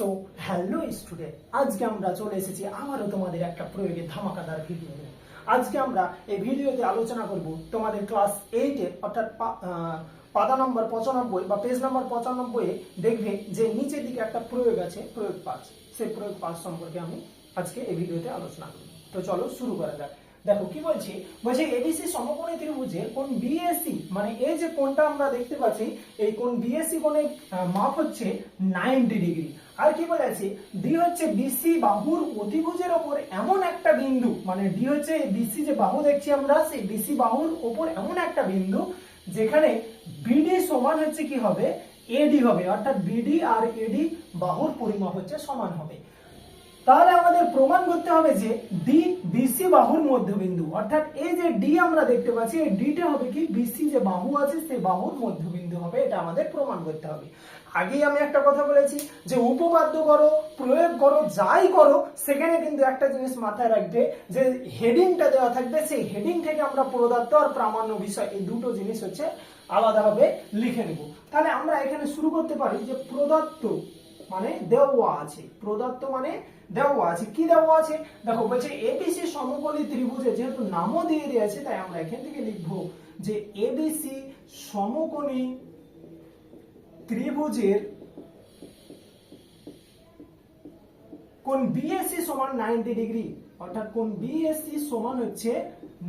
So hello student আজকে আমরা চলে এসেছি আবারও তোমাদের একটা প্রয়োগে ধামাকাদার ভিডিও আজকে আমরা এই ভিডিওতে আলোচনা করব তোমাদের ক্লাস এইটে অর্থাৎ পাতা নম্বর পঁচানব্বই বা পেজ নম্বর পঁচানব্বই দেখবে যে নিচের দিকে একটা প্রয়োগ আছে, প্রয়োগ পাঁচ সেই প্রয়োগ পাঁচ সম্পর্কে আমি আজকে এই ভিডিওতে আলোচনা করব। তো চলো শুরু করা যাক। দেখো, কি বলছি? বলছে এবিসি সমকোণী ত্রিভুজের কোন বিএসসি মানে এই যে কোণটা আমরা দেখতে পাচ্ছি, এই কোন বিএসসি কোণের মাপ হচ্ছে 90 ডিগ্রি আর কি বলেছে ডি হচ্ছে বিসি বাহুর অতিভুজের ওপর এমন একটা বিন্দু। মানে ডি হচ্ছে বিসি যে বাহু দেখছি আমরা, সেই বিসি বাহুর ওপর এমন একটা বিন্দু, যেখানে বিডি সমান হচ্ছে কি হবে? এডি হবে। অর্থাৎ বিডি আর এডি বাহুর পরিমাপ হচ্ছে সমান হবে। তাহলে আমাদের প্রমাণ করতে হবে যে ডি বিসি বাহুর মধ্যবিন্দু। অর্থাৎ এই যে ডি আমরা দেখতে পাচ্ছি, এই ডিটা হবে কি? বিসি যে বাহু আছে সেই বাহুর মধ্যবিন্দু হবে। এটা আমাদের প্রমাণ করতে হবে। আগেই আমি একটা কথা বলেছি যে উপপাদ্য করো, প্রয়োগ করো, যাই করো, সেখানে কিন্তু একটা জিনিস মাথায় রাখবে যে হেডিংটা দেওয়া থাকবে, সেই হেডিং থেকে আমরা প্রদত্ত আর প্রামাণ্য বিষয় এই দুটো জিনিস হচ্ছে আলাদাভাবে লিখে নেব। তাহলে আমরা এখানে শুরু করতে পারি যে প্রদত্ত মানে দেওয়া আছে। প্রদত্ত মানে দেওয়া আছে। কি দেওয়া আছে? দেখো, বলছে এবিসি সমকোণী ত্রিভুজে যেহেতু নামও দিয়ে দিয়েছে, তাই আমরা এখান থেকে লিখব যে এবিসি সমকোণী ত্রিভুজের কোন বিএসসি সমান 90 ডিগ্রি, অর্থাৎ কোন বিএসসি সমান হচ্ছে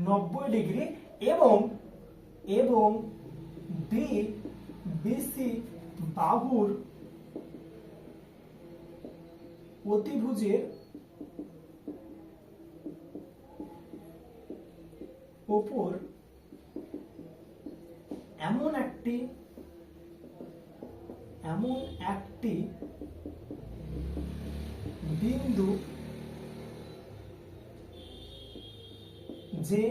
90 ডিগ্রি এবং এবং বি বিসি বাহুর অতিভুজের ওপর এমন একটি এমন একটি বিন্দু যে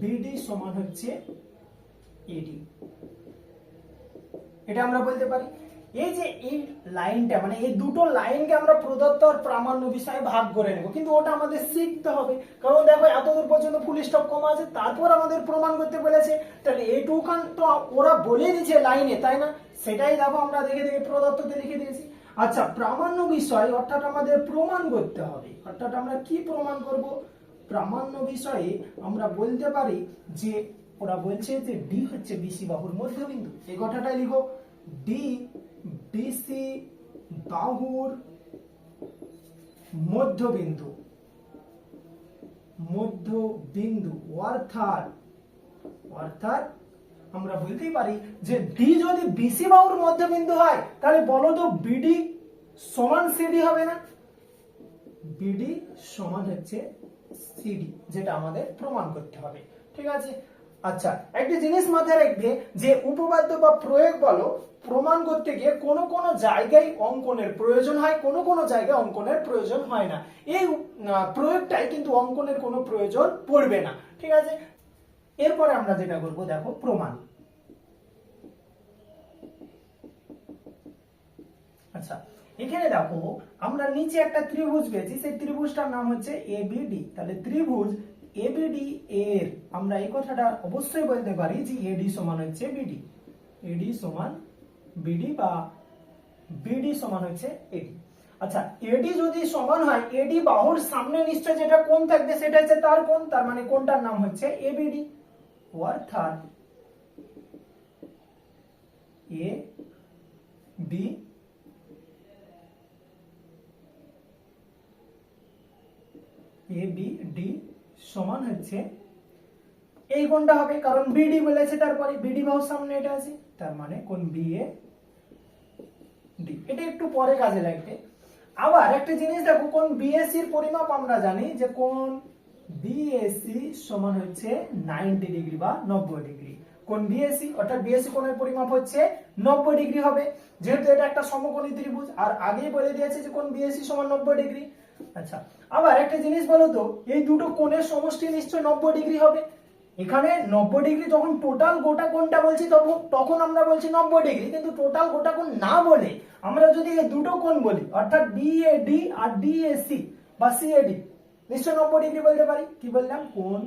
বিডি সমান হচ্ছে এডি এটা আমরা বলতে পারি। এই যে এই লাইনটা মানে এই দুটো লাইনকে আমরা প্রদত্ত আর প্রামাণ্য বিষয়ে ভাগ করে নেব, কিন্তু ওটা আমাদের শিখতে হবে। কারণ দেখো, এতদূর পর্যন্ত ফুল স্টপ কমা আছে, তারপর আমাদের প্রমাণ করতে বলেছে, তাহলে এইটুখান তো ওরা বলে দিয়েছে লাইনে, তাই না? সেটাই দেখো আমরা দেখে দেখে প্রদত্ততে লিখে দিয়েছি। আচ্ছা প্রামাণ্য বিষয় অর্থাৎ আমাদের প্রমাণ করতে হবে। অর্থাৎ আমরা কি প্রমাণ করব? প্রামাণ্য বিষয়ে আমরা বলতে পারি যে, ওরা বলছে যে ডি হচ্ছে বিসি বাহুর মধ্যবিন্দু। এই কথাটাই লিখো। ডি বিসি বাহুর মধ্যবিন্দু। মধ্যবিন্দু, অর্থাৎ অর্থাৎ আমরা বলতেই পারি যে ডি যদি বিসি বাহুর মধ্যবিন্দু হয়, তাহলে বলো তো বিডি সমান সিডি হবে না? বিডি সমান হচ্ছে সিডি যেটা আমাদের প্রমাণ করতে হবে। ঠিক আছে? আচ্ছা একটা জিনিস মাথায় রাখবে যে উপপাদ্য বা প্রয়োগ বলো, প্রমাণ করতে গিয়ে কোন কোন জায়গায় অঙ্কনের প্রয়োজন হয়, কোন কোন জায়গায় অঙ্কনের প্রয়োজন হয় না। এই প্রয়োগটাই কিন্তু অঙ্কনের কোনো প্রয়োজন পড়বে না। ঠিক আছে? এরপরে আমরা যেটা করব, দেখো, প্রমাণ। আচ্ছা এখানে দেখো, আমরা নিচে একটা ত্রিভুজ পেয়েছি, সেই ত্রিভুজটার নাম হচ্ছে এবিডি তাহলে ত্রিভুজ এবিডি এর, আমরা এই কথাটা অবশ্যই বলতে পারি যে এডি সমান হচ্ছে বিডি এডি সমান বিডি বা বিডি সমান হচ্ছে এডি আচ্ছা এডি যদি সমান হয় এডি বাহুর সামনে নিশ্চয় যেটা কোণ থাকবে সেটা হচ্ছে তার কোণ, তার মানে কোনটার নাম হচ্ছে এবিডি অর্থাৎ A B A B D সমান হচ্ছে এই কোনটা হবে, কারণ বিডি বলেছে তারপরে বিডি বাহুর সামনে এটা আছে, তার মানে কোন বি এ ডি এটা একটু পরে কাজে লাগবে। আবার একটা জিনিস দেখো, কোন বিএসসি এর পরিমাপ আমরা জানি যে কোন বিএসসি সমান হচ্ছে 90 ডিগ্রি বা 90 ডিগ্রি কোন বিএসসি অর্থাৎ বিএসসি কোণের পরিমাপ হচ্ছে 90 ডিগ্রি হবে। যেহেতু এটা একটা সমকোণী ত্রিভুজ, আর আগেই বলে দিয়েছে যে কোন বিএসসি সমান 90 ডিগ্রি আচ্ছা আবার একটা জিনিস বলো এই দুটো কোণের সমষ্টি নিশ্চয় 90 ডিগ্রি হবে। এখানে 90 ডিগ্রি যখন টোটাল গোটা কোণটা বলছি তখন তখন আমরা বলছি 90 ডিগ্রি কিন্তু টোটাল গোটা কোণ না বলে আমরা যদি এই দুটো কোণ বলি, অর্থাৎ বিএডি আর ডিএসি বা সিএডি নিশ্চয় 90 ডিগ্রি বলতে পারি? কি বললাম? কোন?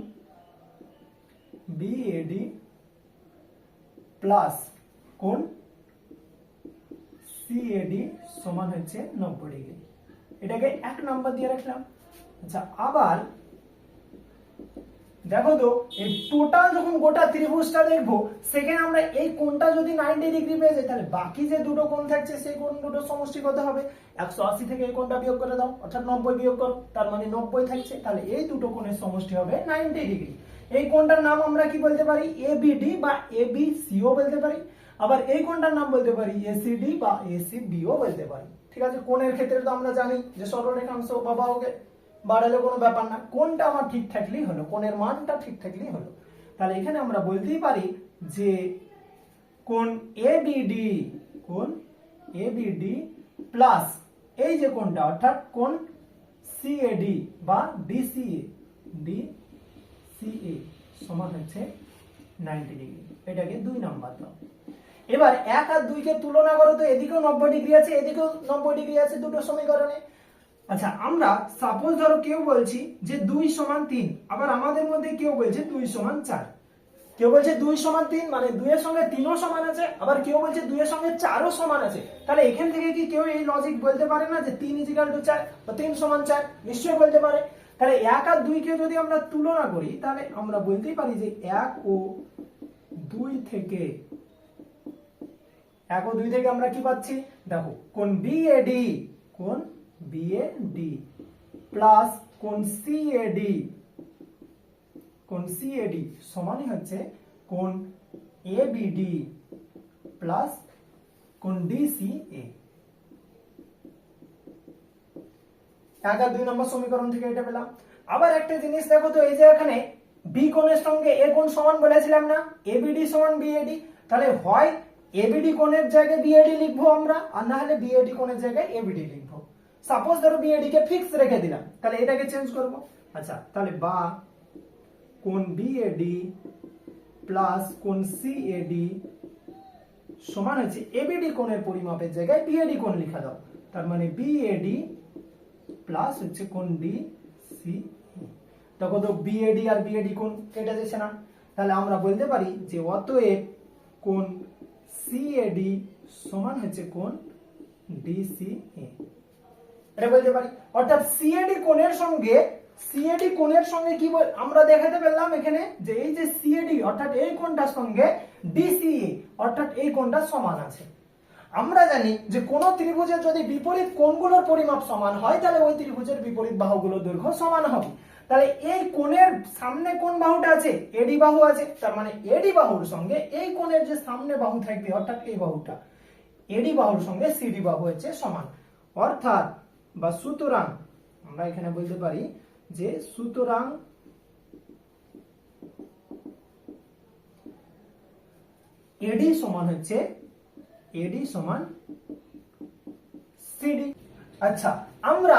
বিএডি প্লাস কোন? সিএডি সমান হচ্ছে নব্বই ডিগ্রি। এটাকে এক নাম্বার দিয়ে রাখলাম। আচ্ছা আবার দেখো তো, এই টোটাল যখন গোটা ত্রিভুজটা দেখব, সেখানে আমরা এই কোণটা যদি নাইনটি ডিগ্রি পেয়ে যাই, তাহলে বাকি যে দুটো কোণ থাকছে, সেই কোণ দুটো সমষ্টি কত হবে? একশো আশি থেকে এই কোণটা বিয়োগ করে দাও, অর্থাৎ নব্বই বিয়োগ করো, তার মানে নব্বই থাকছে, তাহলে এই দুটো কোণের সমষ্টি হবে নাইনটি ডিগ্রি এই কোণটার নাম আমরা কি বলতে পারি? এ এবিডি বা এবিসিও বলতে পারি। আবার এই কোণটার নাম বলতে পারি এসিডি বা এসিবিও বলতে পারি। ঠিক আছে? কোণের ক্ষেত্রে তো আমরা জানি যে সরলরেখাংশ বা বাহুকে। বাড়ালে কোনো ব্যাপার না। কোনটা আমার ঠিক থাকলেই হলো কোণের মানটা ঠিক থাকলেই হলো। তাহলে এখানে আমরা বলতেই পারি যে কোন এবিডি কোন এ এবিডি প্লাস এই যে কোনটা, অর্থাৎ কোন সিএডি বা ডিসিএ ডিসিএ সমান হচ্ছে নাইনটি ডিগ্রি এটাকে দুই নাম্বার দাও। এবার এক আর দুইকে তুলনা করো তো, এদিকেও নব্বই ডিগ্রি আছে, এদিকেও নব্বই ডিগ্রি আছে দুটো সমীকরণে। আচ্ছা আমরা সাপোজ ধরো কেউ বলছি যে দুই সমান তিন, আবার আমাদের মধ্যে কেউ বলছে দুই সমান চার। কেউ বলছে দুই সমান তিন মানে দুইয়ের সঙ্গে তিনও সমান আছে, আবার কেউ বলছে দুইয়ের সঙ্গে চারও সমান আছে। তাহলে এখান থেকে কি কেউ এই লজিক বলতে পারে না যে তিন ইজিক্যাল টু চার বা তিন সমান চার? নিশ্চয়ই বলতে পারে। তাহলে এক আর দুইকে যদি আমরা তুলনা করি, তাহলে আমরা বলতেই পারি যে এক ও দুই থেকে এক ও দুই থেকে আমরা কি পাচ্ছি? দেখো, কোন বিএডি কোন বিএডি প্লাস কোন সিএডি কোন সিএডি সমানই হচ্ছে কোন এবিডি প্লাস কোন ডিসিএ এক আর দুই নম্বর সমীকরণ থেকে এটা পেলাম। আবার একটা জিনিস দেখো তো, এই যে এখানে বি কোণের সঙ্গে এ কোণ সমান বলেছিলাম না এবিডি সমান বিএডি তাহলে হয় এবিডি কোণের জায়গায় বিএডি লিখব আমরা, আর না হলে বিএডি কোণের জায়গায় এবিডি লিখব। সাপোজ ধরো বিএডি কে ফিক্স রেখে দিলাম, তাহলে এটাকে চেঞ্জ করব। আচ্ছা তাহলে বা কোন বিএডি প্লাস কোন সিএডি সমান হচ্ছে এবিডি কোণের পরিমাপের জায়গায় বিএডি কোণ লিখা দাও। তার মানে বিএডি প্লাস হচ্ছে কোন ডি সি তখন তো বি বিএডি আর বিএডি কোণ কেটে যাচ্ছে না। তাহলে আমরা বলতে পারি যে অতএব কোন সিএডি সমান হচ্ছে কোন ডিসিএ এটা বলতে পারি। অর্থাৎ সিএডি কোণের সঙ্গে সিএডি কোণের সঙ্গে কি আমরা দেখাতে পারলাম এখানে যে এই যে সিএডি অর্থাৎ এই কোণটার সঙ্গে ডিসিএ অর্থাৎ এই কোণটা সমান আছে। আমরা জানি যে কোন ত্রিভুজের যদি বিপরীত কোণগুলোর পরিমাপ সমান হয়, তাহলে ওই ত্রিভুজের বিপরীত বাহুগুলোর দৈর্ঘ্য সমান হবে। তাহলে এই কোণের সামনে কোন বাহুটা আছে? এডি বাহু আছে। তার মানে এডি বাহুর সঙ্গে এই কোণের যে সামনে বাহু থাকবে, অর্থাৎ এই বাহুটা এডি বাহুর সঙ্গে সিডি বাহু হচ্ছে সমান। অর্থাৎ বা সুতরাং, আমরা এখানে বলতে পারি যে সুতরাং এডি সমান হচ্ছে এডি সমান সিডি। আচ্ছা আমরা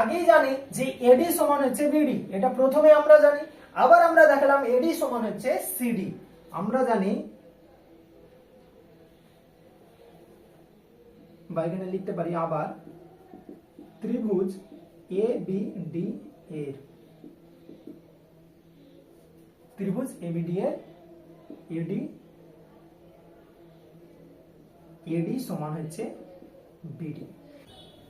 আগেই জানি যে এডি সমান হচ্ছে বিডি, এটা প্রথমে আমরা জানি, আবার আমরা দেখালাম এডি সমান হচ্ছে সিডি। আমরা জানি, বা এখানে লিখতে পারি আবার ত্রিভুজ এ বি ডি এর। ত্রিভুজ এবিডি এর এডি এডি সমান হচ্ছে বিডি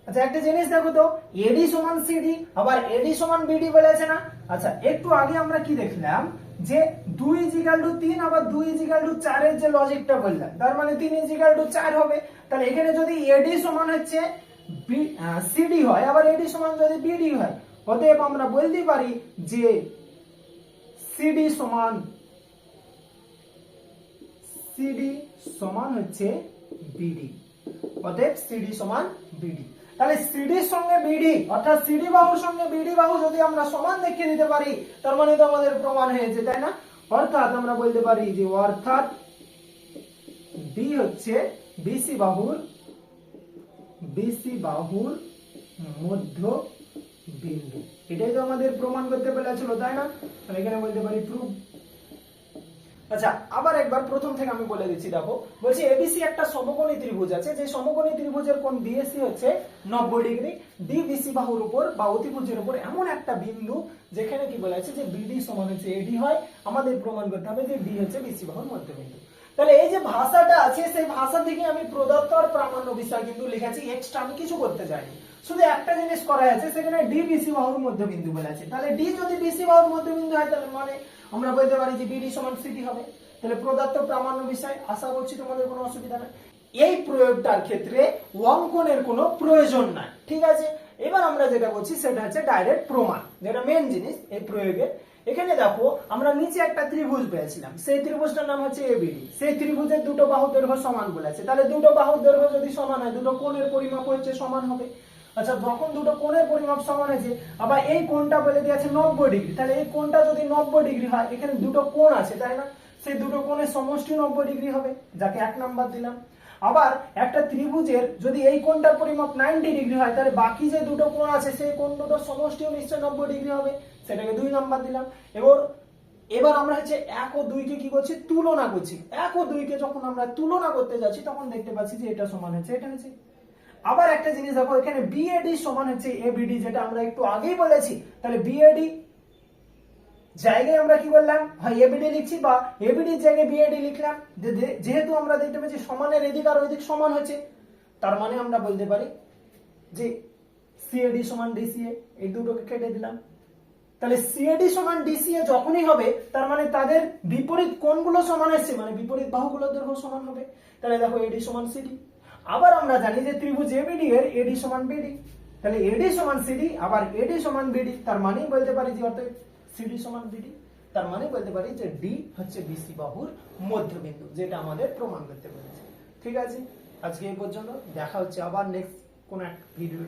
আচ্ছা একটা জিনিস দেখো তো এডি সমান সিডি আবার এডি সমান বিডি বলেছে না? আচ্ছা একটু আগে আমরা কি দেখলাম যে দুই ইজিক্যাল টু তিন, আবার দুই ইজিক্যাল টু চারের যে লজিকটা বললাম, তার মানে তিন ইজিক্যাল টু চার হবে। তাহলে এখানে যদি এডি সমান হচ্ছে সিডি হয়। আবার এডি সমান যদি বিডি হয়, অতএব আমরা বলতে পারি যে সিডি সমান সিডি সমান হচ্ছে বিডি। অতএব সিডি সমান বিডি। তাহলে সিডির সঙ্গে বিডি, অর্থাৎ সিডি বাহুর সঙ্গে বিডি বাহু যদি আমরা সমান দেখিয়ে দিতে পারি, তার মানে তো আমাদের প্রমাণ হয়েছে, তাই না? অর্থাৎ আমরা বলতে পারি যে অর্থাৎ বি হচ্ছে বিসি বাহুর বিসি বাহুর মধ্য বিন্দু এটাই তো আমাদের প্রমাণ করতে পেরেছিল, তাই না? এখানে বলতে পারি প্রুফ আচ্ছা আবার একবার প্রথম থেকে আমি বলে দিচ্ছি, দেখো। বলছি এবিসি একটা সমকোণী ত্রিভুজ আছে, যে সমকোণী ত্রিভুজের কোণ বিএসি হচ্ছে নব্বই ডিগ্রি। ডিবিসি বাহুর উপর বা অতিভুজের উপর এমন একটা বিন্দু, যেখানে কি বলা আছে যে বিডি সমান হচ্ছে এডি হয়। আমাদের প্রমাণ করতে হবে যে ডি হচ্ছে বিসি বাহুর মধ্যবিন্দু। তাহলে এই যে ভাষাটা আছে, সেই ভাষা থেকে আমি প্রদত্ত আর প্রামাণ্য বিষয় কিন্তু লিখেছি এক্সট্রা আমি কিছু করতে চাইনি। শুধু একটা জিনিস করা আছে, সেখানে ডি বিসি বাহুর মধ্যবিন্দু বলে আছে। তাহলে ডি যদি বিসি বাহুর মধ্যবিন্দু হয়, তাহলে মানে আমরা বলতে পারি যে বিডি সমান সিটি হবে। তাহলে প্রদত্ত প্রামাণ্য বিষয়, আশা করছি তোমাদের কোনো অসুবিধা নেই। এই প্রয়োগটার ক্ষেত্রে অঙ্কনের কোনো প্রয়োজন নাই, ঠিক আছে? এবার আমরা যেটা বলছি সেটা হচ্ছে ডাইরেক্ট প্রমাণ, যেটা মেন জিনিস এই প্রয়োগের। এখানে দেখো, আমরা নিচে একটা ত্রিভুজ পেয়েছিলাম। সেই ত্রিভুজটার নাম হচ্ছে এবিডি সেই ত্রিভুজের দুটো বাহু দৈর্ঘ্য সমান বলেছে। তাহলে দুটো বাহু দৈর্ঘ্য যদি সমান হয়, দুটো কোণের পরিমাপ হচ্ছে সমান হবে। আচ্ছা যখন দুটো কোণের পরিমাপ সমান হয়েছে, আবার এই কোণটা বলে দিয়েছে নব্বই ডিগ্রি। তাহলে এই কোণটা যদি নব্বই ডিগ্রি হয়, এখানে দুটো কোণ আছে, তাই না? সেই দুটো কোণের সমষ্টি নব্বই ডিগ্রি হবে, যাকে এক নাম্বার দিলাম। আবার একটা ত্রিভুজের যদি এই কোণটার পরিমাপ নাইনটি ডিগ্রি হয়, তাহলে বাকি যে দুটো কোণ আছে, সেই কোণ দুটোর সমষ্টিও নিশ্চয় নব্বই ডিগ্রি হবে। সেটাকে দুই নাম্বার দিলাম। এবং এবার আমরা হচ্ছে এক ও দুইকে কি করছি? তুলনা করছি। এক ও দুইকে যখন আমরা তুলনা করতে যাচ্ছি, তখন দেখতে পাচ্ছি যে এটা সমান হচ্ছে, এটা হচ্ছে। আবার একটা জিনিস দেখো, এখানে বিএডি সমান হচ্ছে এবিডি যেটা আমরা একটু আগেই বলেছি। তাহলে বিএডি জায়গায় আমরা কি বললাম হয় এবিডি লিখছি বা এবিডির জায়গায় বিএডি লিখলাম। যেহেতু আমরা দেখতে পাচ্ছি সমানের এদিক আর ওইদিক সমান হচ্ছে তার মানে আমরা বলতে পারি যে সিএডি সমান ডিসিএ এই দুটোকে কেটে দিলাম। তাহলে সিএডি সমান ডিসিএ যখনই হবে, তার মানে তাদের বিপরীত কোণগুলো সমান আসছে মানে বিপরীত বাহুগুলো দৈর্ঘ্য সমান হবে। তাহলে দেখো এডি সমান সিডি আবার আমরা জানি যে ত্রিভুজ এবিডি এর এডি সমান বিডি তাহলে এডি সমান সিডি আবার এডি সমান বিডি তার মানেই বলতে পারি যে অর্থাৎ সিডি সমান বিডি, তার মানে বলতে পারি যে ডি হচ্ছে বিসি বাহুর মধ্যবিন্দু, যেটা আমাদের প্রমাণ করতে পেরেছে ঠিক আছে? আজকে এই পর্যন্ত, দেখা হচ্ছে আবার নেক্সট কোন এক ভিডিও